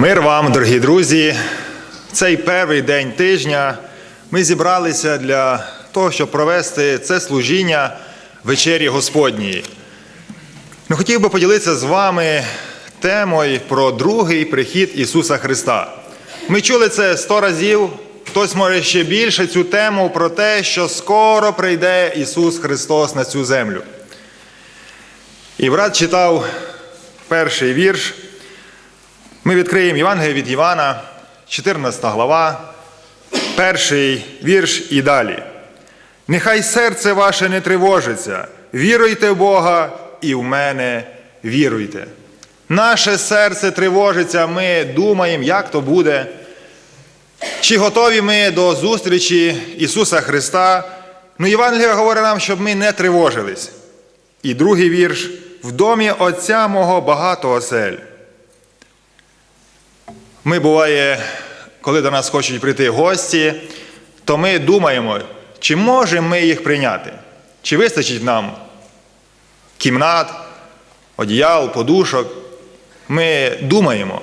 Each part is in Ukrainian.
Мир вам, дорогі друзі. Цей перший день тижня ми зібралися для того, щоб провести це служіння вечері Господньої. Ну, хотів би поділитися з вами темою про другий прихід Ісуса Христа. Ми чули це сто разів, хтось може ще більше цю тему про те, що скоро прийде Ісус Христос на цю землю. І брат читав перший вірш. Ми відкриємо Євангеліє від Івана, 14 глава, перший вірш і далі. Нехай серце ваше не тривожиться, віруйте в Бога і в мене віруйте. Наше серце тривожиться, ми думаємо, як то буде. Чи готові ми до зустрічі Ісуса Христа? Ну, Євангелія говорить нам, щоб ми не тривожились. І другий вірш в домі Отця мого багато осель. Ми буває, коли до нас хочуть прийти гості, то ми думаємо, чи можемо ми їх прийняти, чи вистачить нам кімнат, одіял, подушок. Ми думаємо.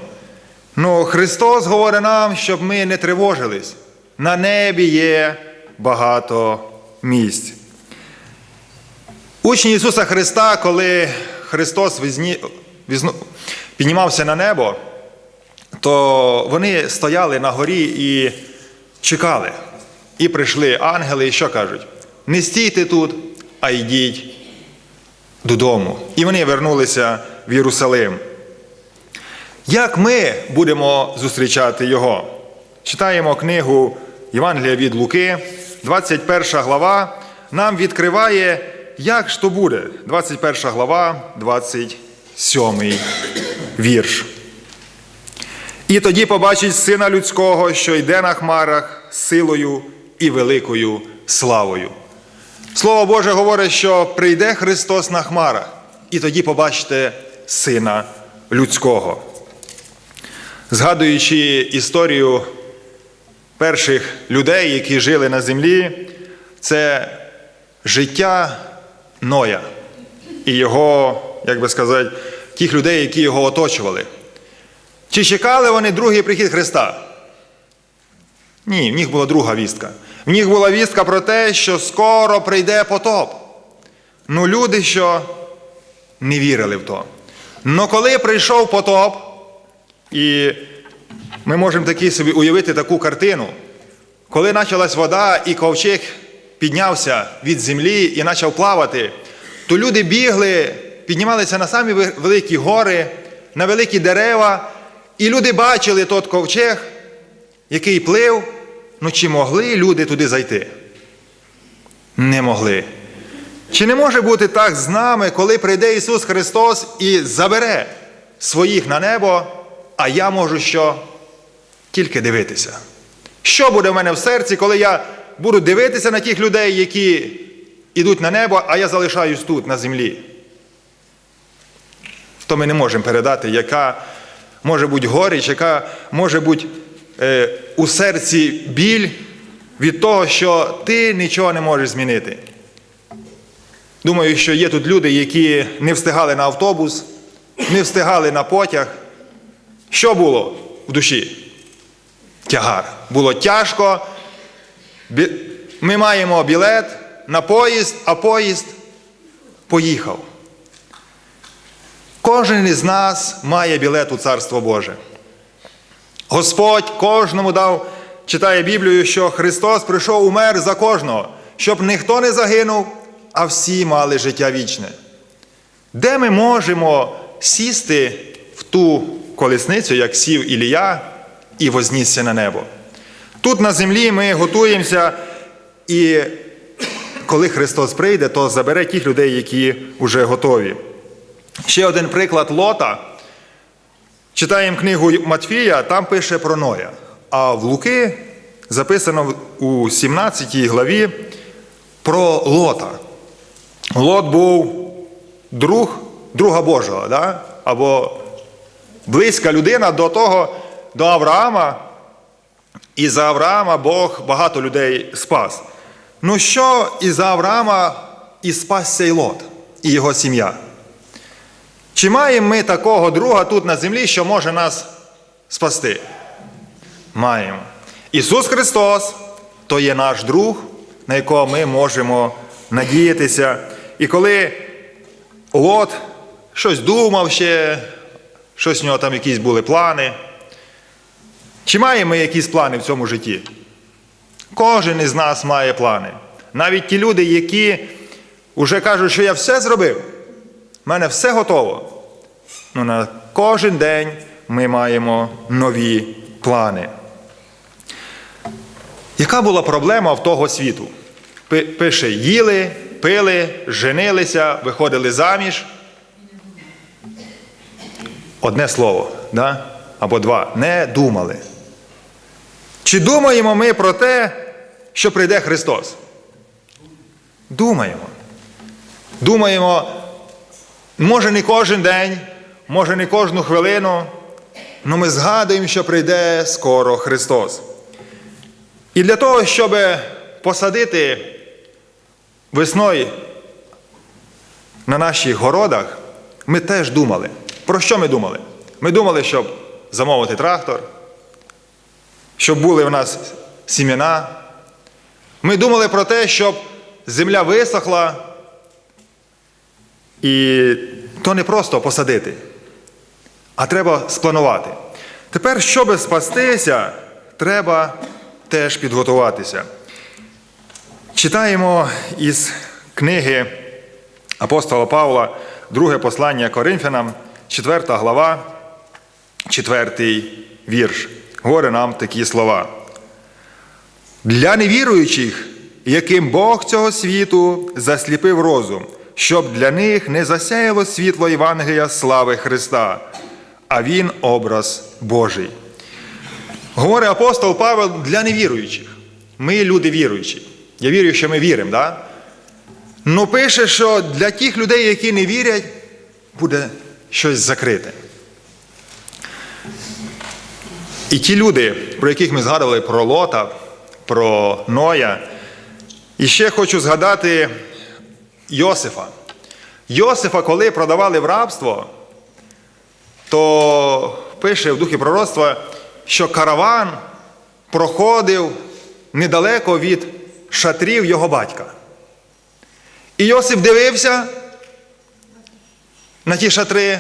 Ну, Христос говорить нам, щоб ми не тривожились. На небі є багато місць. Учні Ісуса Христа, коли Христос візні, візну, піднімався на небо, то вони стояли на горі і чекали. І прийшли ангели, і що кажуть? Не стійте тут, а йдіть додому. І вони вернулися в Єрусалим. Як ми будемо зустрічати Його? Читаємо книгу Євангелія від Луки, 21 глава, нам відкриває, як ж то буде. 21 глава, 27 вірш. І тоді побачить сина людського, що йде на хмарах силою і великою славою. Слово Боже говорить, що прийде Христос на хмарах, і тоді побачите сина людського. Згадуючи історію перших людей, які жили на землі, це життя Ноя і його, як би сказати, тих людей, які його оточували. Чи чекали вони другий прихід Христа? Ні, в них була друга вістка. В них була вістка про те, що скоро прийде потоп. Ну, люди, що не вірили в то. Но коли прийшов потоп, і ми можемо такі собі уявити таку картину, коли почалась вода і ковчег піднявся від землі і почав плавати, то люди бігли, піднімалися на самі великі гори, на великі дерева. І люди бачили тот ковчег, який плив, ну чи могли люди туди зайти? Не могли. Чи не може бути так з нами, коли прийде Ісус Христос і забере своїх на небо, а я можу що? Тільки дивитися. Що буде в мене в серці, коли я буду дивитися на тих людей, які йдуть на небо, а я залишаюсь тут, на землі? То ми не можемо передати, яка може бути горіч, яка може бути е, у серці біль від того, що ти нічого не можеш змінити. Думаю, що є тут люди, які не встигали на автобус, не встигали на потяг. Що було в душі? Тягар. Було тяжко. Ми маємо білет на поїзд, а поїзд поїхав. Кожен із нас має білет у Царство Боже. Господь кожному дав, читає Біблію, що Христос прийшов умер за кожного, щоб ніхто не загинув, а всі мали життя вічне. Де ми можемо сісти в ту колесницю, як сів Ілія, і вознісся на небо? Тут на землі ми готуємося, і коли Христос прийде, то забере тих людей, які вже готові. Ще один приклад Лота. Читаємо книгу Матфія, там пише про Ноя. А в Луки записано у 17 главі про Лота. Лот був друг друга Божого, да? або близька людина до того, до Авраама. І за Авраама Бог багато людей спас. Ну що і за Авраама і спасся й Лот, і його сім'я? Чи маємо ми такого друга тут на землі, що може нас спасти? Маємо. Ісус Христос то є наш друг, на якого ми можемо надіятися. І коли Лот щось думав ще, щось в нього там якісь були плани. Чи маємо ми якісь плани в цьому житті? Кожен із нас має плани. Навіть ті люди, які вже кажуть, що я все зробив, в мене все готово. Ну, на кожен день ми маємо нові плани. Яка була проблема в того світу? Пише, їли, пили, женилися, виходили заміж. Одне слово, да? або два. Не думали. Чи думаємо ми про те, що прийде Христос? Думаємо. Думаємо, може не кожен день, може не кожну хвилину, але ми згадуємо, що прийде скоро Христос. І для того, щоб посадити весною на наших городах, ми теж думали. Про що ми думали? Ми думали, щоб замовити трактор, щоб були в нас сім'яна. Ми думали про те, щоб земля висохла. І то не просто посадити, а треба спланувати. Тепер, щоб спастися, треба теж підготуватися. Читаємо із книги апостола Павла, друге послання Коринфянам, 4 глава, 4 вірш. Говорить нам такі слова. Для невіруючих, яким Бог цього світу засліпив розум, щоб для них не засяяло світло Євангелія слави Христа, а Він образ Божий. Говорить апостол Павел для невіруючих. Ми люди віруючі. Я вірю, що ми віримо, да? Ну пише, що для тих людей, які не вірять, буде щось закрите. І ті люди, про яких ми згадували про Лота, про Ноя, і ще хочу згадати Йосифа. Йосифа, коли продавали в рабство, то пише в духі пророцтва, що караван проходив недалеко від шатрів його батька. І Йосип дивився на ті шатри,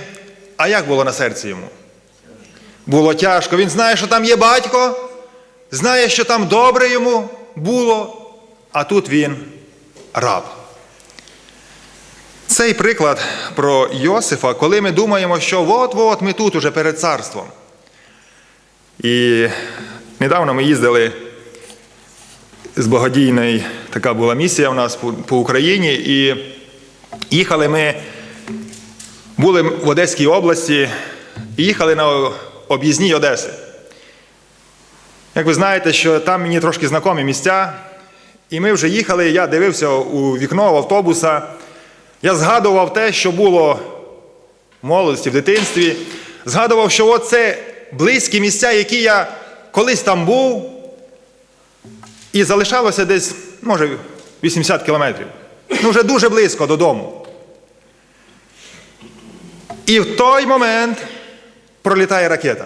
а як було на серці йому? Було тяжко. Він знає, що там є батько, знає, що там добре йому було, а тут він раб. Цей приклад про Йосифа, коли ми думаємо, що от-от ми тут уже перед царством. І недавно ми їздили з благодійної, така була місія у нас по, Україні, і їхали ми, були в Одеській області, і їхали на об'їзній Одеси. Як ви знаєте, що там мені трошки знайомі місця, і ми вже їхали, я дивився у вікно автобуса, я згадував те, що було в молодості, в дитинстві, згадував, що от це близькі місця, які я колись там був, і залишалося десь, може, 80 кілометрів. Ну, вже дуже близько додому. І в той момент пролітає ракета.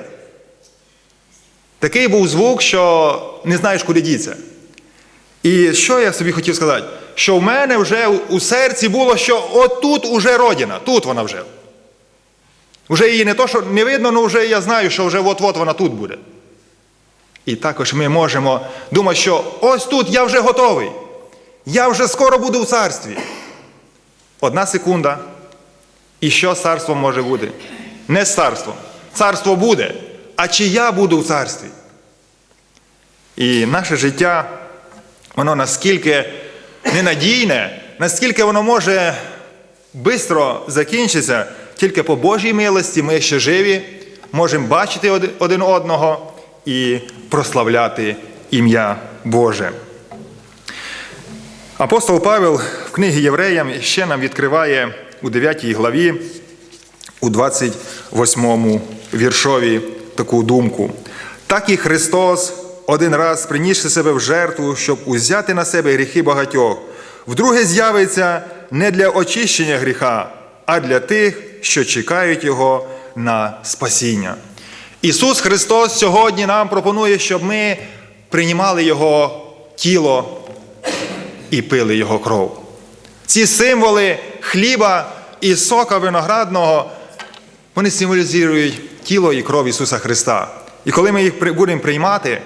Такий був звук, що не знаєш, куди діться. І що я собі хотів сказати? Що в мене вже у серці було, що отут уже родина, тут вона вже. Вже її не то, що не видно, але вже я знаю, що вже от-от вона тут буде. І також ми можемо думати, що ось тут я вже готовий. Я вже скоро буду в царстві. Одна секунда. І що з царством може бути? Не з царством. Царство буде. А чи я буду в царстві? І наше життя, воно наскільки ненадійне, наскільки воно може швидко закінчитися, тільки по Божій милості ми ще живі, можемо бачити один одного і прославляти ім'я Боже. Апостол Павел в книгі Євреям ще нам відкриває у 9 главі, у 28 віршові таку думку. Так і Христос один раз принісши себе в жертву, щоб узяти на себе гріхи багатьох, вдруге з'явиться не для очищення гріха, а для тих, що чекають Його на спасіння. Ісус Христос сьогодні нам пропонує, щоб ми приймали Його тіло і пили Його кров. Ці символи хліба і сока виноградного, вони символізують тіло і кров Ісуса Христа. І коли ми їх будемо приймати,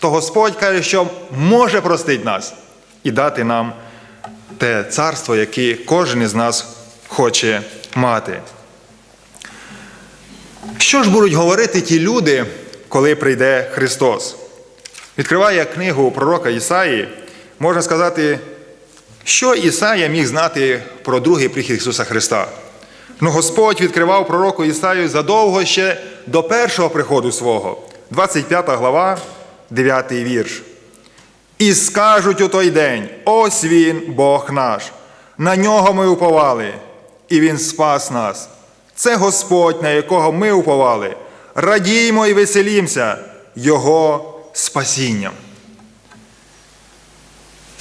то Господь каже, що може простити нас і дати нам те царство, яке кожен із нас хоче мати. Що ж будуть говорити ті люди, коли прийде Христос? Відкриває книгу пророка Ісаї, можна сказати, що Ісая міг знати про другий прихід Ісуса Христа. Ну, Господь відкривав пророку Ісаю задовго ще до першого приходу свого, 25 глава, 9 вірш. І скажуть у той день: ось він, Бог наш, на нього ми уповали, і Він спас нас. Це Господь, на якого ми уповали. Радіймо і веселімося Його спасінням.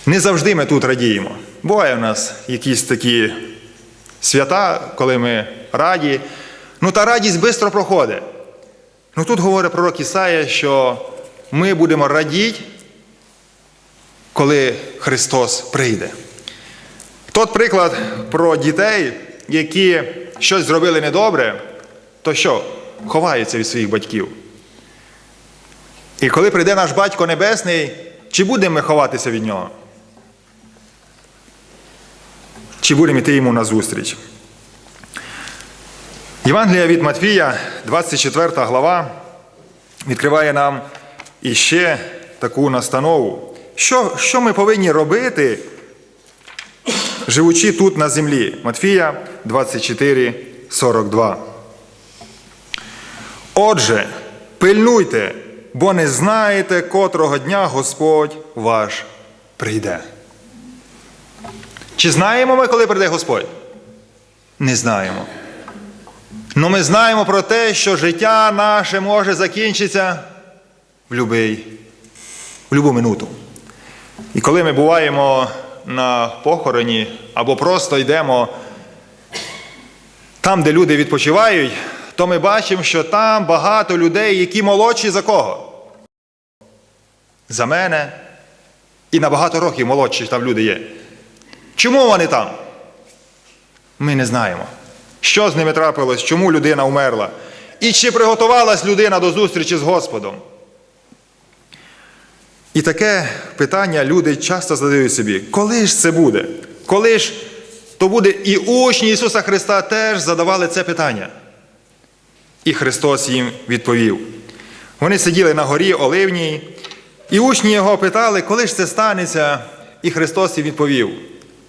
Не завжди ми тут радіємо. Буває в нас якісь такі свята, коли ми раді. Ну та радість швидко проходить. Ну тут говорить пророк Ісая, що ми будемо радіти, коли Христос прийде. Тот приклад про дітей, які щось зробили недобре, то що? Ховаються від своїх батьків. І коли прийде наш батько Небесний, чи будемо ми ховатися від нього? Чи будемо йти йому назустріч? Євангелія від Матвія, 24 глава, відкриває нам іще таку настанову. Що, що ми повинні робити, живучи тут на землі? Матфія 24, 42. Отже, пильнуйте, бо не знаєте, котрого дня Господь ваш прийде. Чи знаємо ми, коли прийде Господь? Не знаємо. Ну ми знаємо про те, що життя наше може закінчитися в любий, в любу минуту. І коли ми буваємо на похороні або просто йдемо там, де люди відпочивають, то ми бачимо, що там багато людей, які молодші за кого? За мене. І на багато років молодші там люди є. Чому вони там? Ми не знаємо. Що з ними трапилось, чому людина вмерла? І чи приготувалась людина до зустрічі з Господом? І таке питання люди часто задають собі: коли ж це буде? Коли ж то буде і учні Ісуса Христа теж задавали це питання. І Христос їм відповів. Вони сиділи на горі Оливній, і учні його питали, коли ж це станеться, і Христос їм відповів: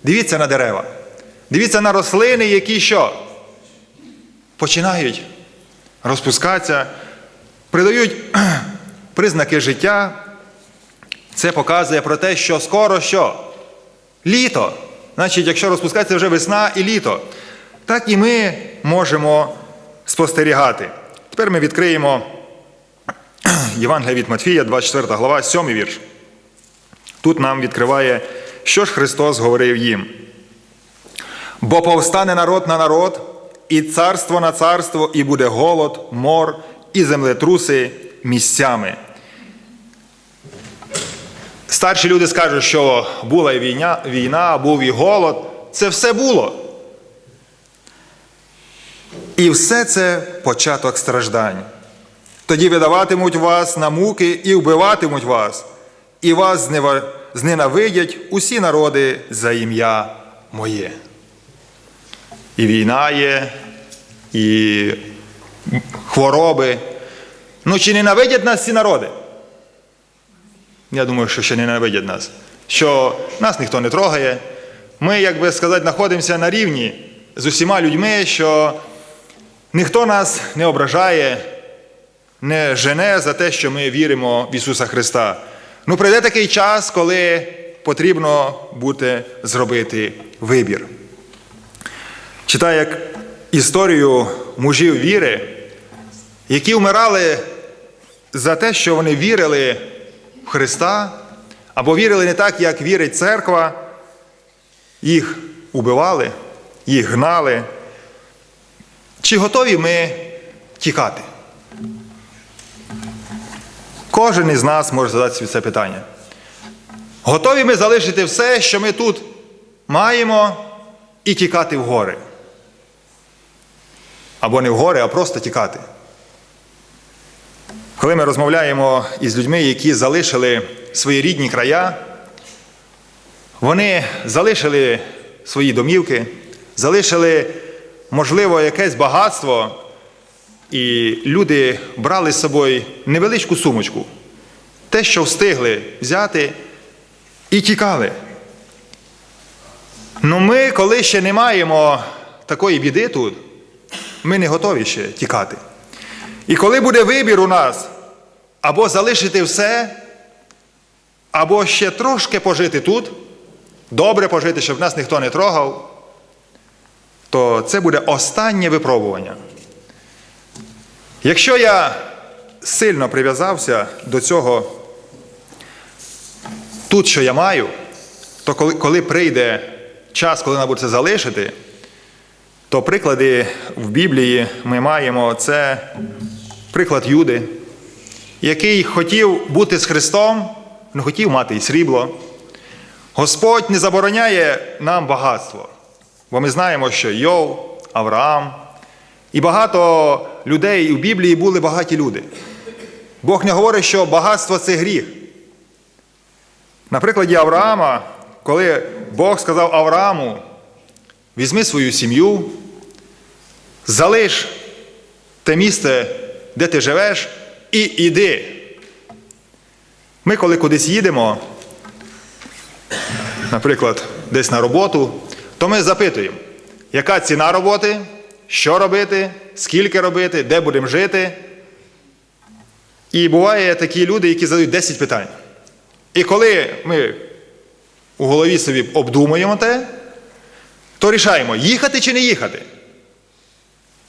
дивіться на дерева, дивіться на рослини, які що? Починають розпускатися, придають признаки життя. Це показує про те, що скоро що? Літо. Значить, якщо розпускається вже весна і літо, так і ми можемо спостерігати. Тепер ми відкриємо Євангелія від Матфія, 24 глава, 7 вірш. Тут нам відкриває, що ж Христос говорив їм. Бо повстане народ на народ, і царство на царство, і буде голод, мор, і землетруси місцями. Старші люди скажуть, що була і війна, війна, був і голод. Це все було. І все це початок страждань. Тоді видаватимуть вас на муки і вбиватимуть вас, і вас зненавидять усі народи за ім'я моє. І війна є, і хвороби. Ну чи ненавидять нас ці народи? Я думаю, що ще не ненавидять нас. Що нас ніхто не трогає. Ми, як би сказати, знаходимося на рівні з усіма людьми, що ніхто нас не ображає, не жене за те, що ми віримо в Ісуса Христа. Ну, прийде такий час, коли потрібно буде зробити вибір. Читаю як історію мужів віри, які вмирали за те, що вони вірили в Христа, або вірили не так, як вірить церква, їх убивали, їх гнали. Чи готові ми тікати? Кожен із нас може задати собі це питання. Готові ми залишити все, що ми тут маємо, і тікати в гори? Або не в гори, а просто тікати. Коли ми розмовляємо із людьми, які залишили свої рідні края, вони залишили свої домівки, залишили, можливо, якесь багатство, і люди брали з собою невеличку сумочку, те, що встигли взяти, і тікали. Ну ми, коли ще не маємо такої біди тут, ми не готові ще тікати. І коли буде вибір у нас або залишити все, або ще трошки пожити тут, добре пожити, щоб нас ніхто не трогав, то це буде останнє випробування. Якщо я сильно прив'язався до цього, тут, що я маю, то коли, коли прийде час, коли треба буде це залишити, то приклади в Біблії ми маємо це приклад Юди, який хотів бути з Христом, не хотів мати і срібло. Господь не забороняє нам багатство, бо ми знаємо, що Йов, Авраам і багато людей у Біблії були багаті люди. Бог не говорить, що багатство це гріх. На прикладі Авраама, коли Бог сказав Аврааму, візьми свою сім'ю, залиш те місце, де ти живеш, і іди. Ми, коли кудись їдемо, наприклад, десь на роботу, то ми запитуємо, яка ціна роботи, що робити, скільки робити, де будемо жити. І буває такі люди, які задають 10 питань. І коли ми у голові собі обдумуємо те, то рішаємо, їхати чи не їхати.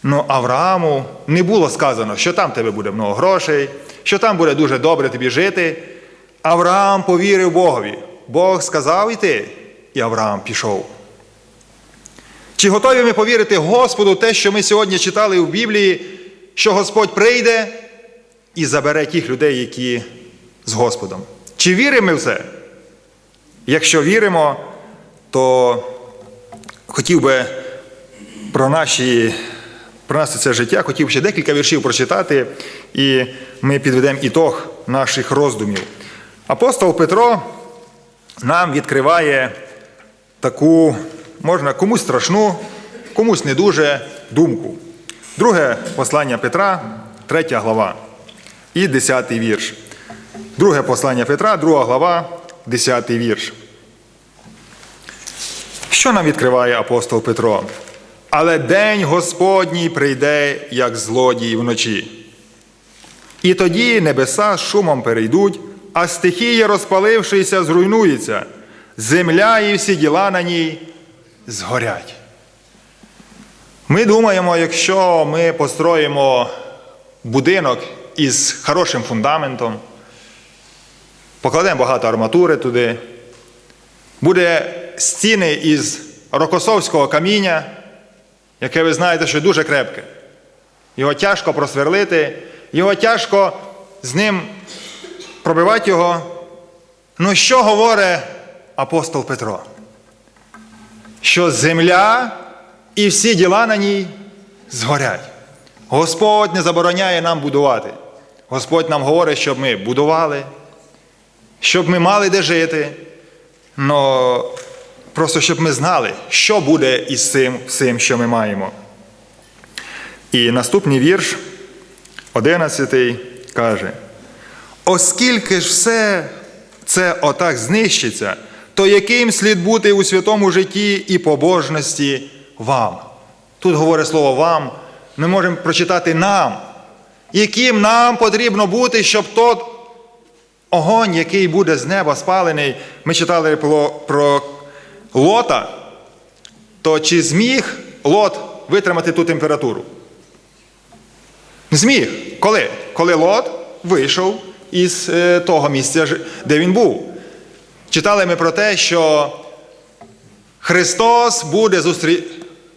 Ну, Аврааму не було сказано, що там тебе буде много грошей, що там буде дуже добре тобі жити. Авраам повірив Богові. Бог сказав іти, і Авраам пішов. Чи готові ми повірити Господу те, що ми сьогодні читали в Біблії, що Господь прийде і забере тих людей, які з Господом? Чи віримо ми в це? Якщо віримо, то хотів би про наші. Про нас це життя хотів ще декілька віршів прочитати, і ми підведемо ітог наших роздумів. Апостол Петро нам відкриває таку, можна комусь страшну, комусь не дуже думку. Друге послання Петра, третя глава і десятий вірш. Друге послання Петра, друга глава, десятий вірш. Що нам відкриває апостол Петро? Але день Господній прийде, як злодій вночі. І тоді небеса шумом перейдуть, а стихія, розпалившися, зруйнується, земля і всі діла на ній згорять. Ми думаємо, якщо ми построїмо будинок із хорошим фундаментом, покладемо багато арматури туди, буде стіни із рокосовського каміння, яке ви знаєте, що дуже крепке. Його тяжко просверлити, його тяжко з ним пробивати його. Ну, що говорить апостол Петро? Що земля і всі діла на ній згорять. Господь не забороняє нам будувати. Господь нам говорить, щоб ми будували, щоб ми мали де жити. Но просто щоб ми знали, що буде із цим всім, що ми маємо. І наступний вірш, 11 каже: оскільки ж все це отак знищиться, то яким слід бути у святому житті і побожності вам? Тут говорить слово вам, ми можемо прочитати нам, яким нам потрібно бути, щоб тот огонь, який буде з неба спалений, ми читали про, про лота, то чи зміг лот витримати ту температуру? Зміг. Коли? Коли лот вийшов із е, того місця, де він був. Читали ми про те, що Христос буде зустрі...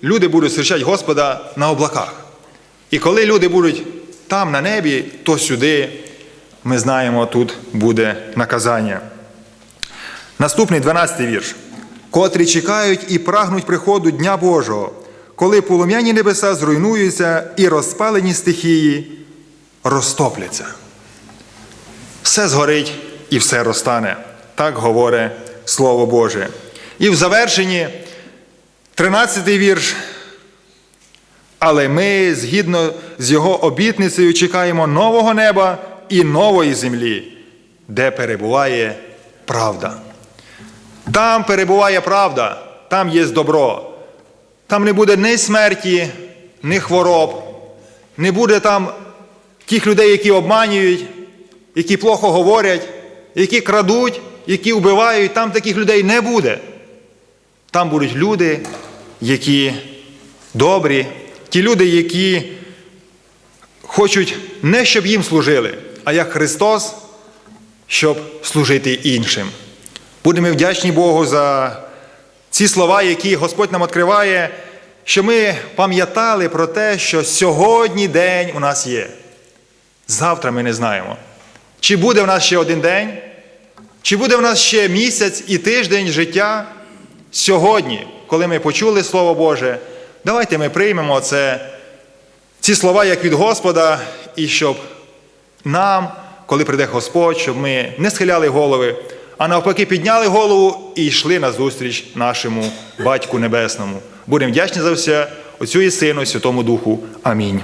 люди будуть зустрічати Господа на облаках. І коли люди будуть там на небі, то сюди, ми знаємо, тут буде наказання. Наступний 12 й вірш. Котрі чекають і прагнуть приходу Дня Божого, коли полум'яні небеса зруйнуються і розпалені стихії розтопляться. Все згорить і все розтане. Так говорить Слово Боже. І в завершенні 13 вірш. Але ми, згідно з його обітницею, чекаємо нового неба і нової землі, де перебуває правда. Там перебуває правда, там є добро. Там не буде ні смерті, ні хвороб, не буде там тих людей, які обманюють, які плохо говорять, які крадуть, які вбивають. Там таких людей не буде. Там будуть люди, які добрі, ті люди, які хочуть не щоб їм служили, а як Христос, щоб служити іншим. Будемо вдячні Богу за ці слова, які Господь нам відкриває, що ми пам'ятали про те, що сьогодні день у нас є. Завтра ми не знаємо. Чи буде в нас ще один день, чи буде в нас ще місяць і тиждень життя сьогодні, коли ми почули Слово Боже, давайте ми приймемо це, ці слова як від Господа, і щоб нам, коли прийде Господь, щоб ми не схиляли голови, а навпаки підняли голову і йшли на зустріч нашому Батьку Небесному. Будемо вдячні за все, Отцю і Сину, і Святому Духу. Амінь.